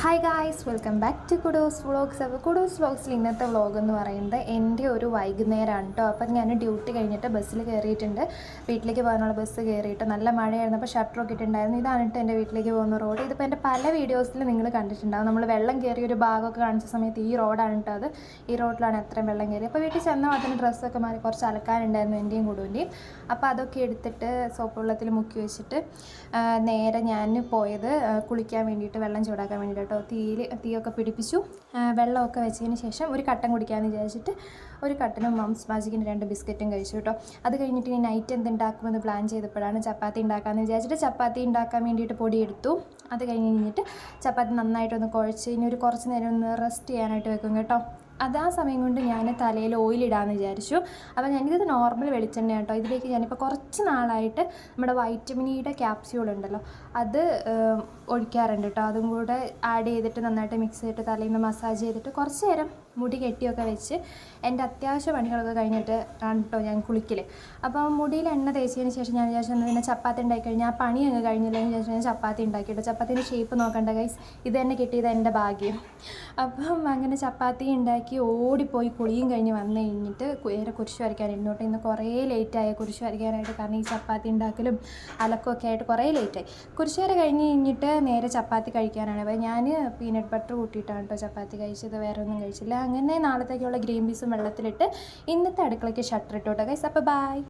Hi guys welcome back to Kudos vlogs അപ്പോൾ Kudos വ്ളോഗ്സിൽ ഇന്നത്തെ വ്ളോഗ് എന്ന് പറയുന്നത് എന്റെ ഒരു വൈകുന്നേരമാണ് കേട്ടോ അപ്പം ഞാൻ ഡ്യൂട്ടി കഴിഞ്ഞിട്ട് ബസ്സിൽ കയറിയിട്ടുണ്ട് വീട്ടിലേക്ക് പോകാനുള്ള ബസ് കയറിയിട്ട് നല്ല മഴയായിരുന്നു. അപ്പോൾ ഷട്ടറൊക്കെ ഇട്ടുണ്ടായിരുന്നു ഇതാണ് കേട്ടോ എന്റെ വീട്ടിലേക്ക് പോകുന്ന റോഡ് ഇതിപ്പോൾ എന്റെ പല വീഡിയോസിൽ നിങ്ങൾ കണ്ടിട്ടുണ്ടാവും. നമ്മൾ വെള്ളം കയറിയ ഒരു ഭാഗമൊക്കെ കാണിച്ച സമയത്ത് ഈ റോഡാണ് കേട്ടോ അത്. ഈ റോഡിലാണ് എത്രയും വെള്ളം കയറി അപ്പോൾ വീട്ടിൽ ചെന്നാൽ അതിന് ഡ്രസ്സൊക്കെ മാറി കുറച്ച് അലക്കാനുണ്ടായിരുന്നു എന്റെയും കുടുവിന്റെയും അപ്പോൾ അതൊക്കെ എടുത്തിട്ട് സോപ്പ് വെള്ളത്തിൽ മുക്കി വെച്ചിട്ട് നേരെ ഞാൻ പോയത് കുളിക്കാൻ വേണ്ടിയിട്ട് വെള്ളം ചൂടാക്കാൻ വേണ്ടിയിട്ട് കേട്ടോ. തീയിൽ തീയൊക്കെ പിടിപ്പിച്ചു. വെള്ളമൊക്കെ വെച്ചതിന് ശേഷം ഒരു കട്ടൻ കുടിക്കാമെന്ന് വിചാരിച്ചിട്ട് ഒരു കട്ടനും മംസ് മാജിക്കിന്റെ രണ്ട് ബിസ്ക്കറ്റും കഴിച്ചു കേട്ടോ. അത് കഴിഞ്ഞിട്ട് ഇനി നൈറ്റ് എന്തുണ്ടാക്കുമെന്ന് പ്ലാൻ ചെയ്തപ്പോഴാണ് ചപ്പാത്തി ഉണ്ടാക്കാമെന്ന് വിചാരിച്ചിട്ട് ചപ്പാത്തി ഉണ്ടാക്കാൻ വേണ്ടിയിട്ട് പൊടി എടുത്തു. അത് കഴിഞ്ഞ് കഴിഞ്ഞിട്ട് ചപ്പാത്തി നന്നായിട്ടൊന്ന് കുഴച്ച് ഇനി ഒരു കുറച്ച് നേരം ഒന്ന് റെസ്റ്റ് ചെയ്യാനായിട്ട് വെക്കും കേട്ടോ. അത് ആ സമയം കൊണ്ട് ഞാൻ തലയിൽ ഓയിലിടാമെന്ന് വിചാരിച്ചു. അപ്പോൾ ഞാനിത് നോർമൽ വെളിച്ചെണ്ണ കേട്ടോ. ഇതിലേക്ക് ഞാനിപ്പോൾ കുറച്ച് നാളായിട്ട് നമ്മുടെ വൈറ്റമിൻ ഇയുടെ ക്യാപ്സ്യൂൾ ഉണ്ടല്ലോ അത് ഒഴിക്കാറുണ്ട് കേട്ടോ. അതും കൂടെ ആഡ് ചെയ്തിട്ട് നന്നായിട്ട് മിക്സ് ചെയ്തിട്ട് തലയിൽ നിന്ന് മസാജ് ചെയ്തിട്ട് കുറച്ച് നേരം മുടി കെട്ടിയൊക്കെ വെച്ച് എന്റെ അത്യാവശ്യ പണികളൊക്കെ കഴിഞ്ഞിട്ട് ആണ് കേട്ടോ ഞാൻ കുളിക്കൽ അപ്പോൾ മുടിയിൽ എണ്ണ തേച്ചതിന് ശേഷം ഞാൻ വിചാരിച്ചു "എന്നാ പിന്നെ ചപ്പാത്തി ഉണ്ടാക്കി കഴിഞ്ഞാൽ ആ പണി അങ്ങ് കഴിഞ്ഞില്ലെങ്കിൽ വിചാരിച്ചു ഞാൻ ചപ്പാത്തി ഉണ്ടാക്കിയിട്ട് ചപ്പാത്തിന്റെ ഷേപ്പ് നോക്കണ്ട ഗൈസ് ഇത് തന്നെ കിട്ടിയത് എന്റെ ഭാഗ്യം. അപ്പം അങ്ങനെ ചപ്പാത്തി ഉണ്ടാക്കി ഓടിപ്പോയി കുളിയും കഴിഞ്ഞ് വന്നു കഴിഞ്ഞിട്ട് നേരെ കുരിശ് വരയ്ക്കാൻ ഇരുന്നോട്ടെ ഇന്ന് കുറേ ലേറ്റായി കുരിശ് വരയ്ക്കാനായിട്ട്. കാരണം ഈ ചപ്പാത്തി ഉണ്ടാക്കലും അലക്കൊക്കെ ആയിട്ട് കുറേ ലേറ്റായി കുരിശ് വര കഴിഞ്ഞ് കഴിഞ്ഞിട്ട് നേരെ ചപ്പാത്തി കഴിക്കാനാണ്. അപ്പോൾ ഞാൻ പീനട്ട് ബട്ടർ കൂട്ടിയിട്ടാണ് കേട്ടോ ചപ്പാത്തി കഴിച്ചത്. വേറെ ഒന്നും കഴിച്ചില്ല. അങ്ങനെ നാളത്തേക്കുള്ള ഗ്രീൻ പീസും വെള്ളത്തിലിട്ട് ഇന്നത്തെ അടുക്കളയ്ക്ക് ഷട്ടർ ഇട്ടോട്ടെ ഗൈസ് അപ്പോൾ ബായ്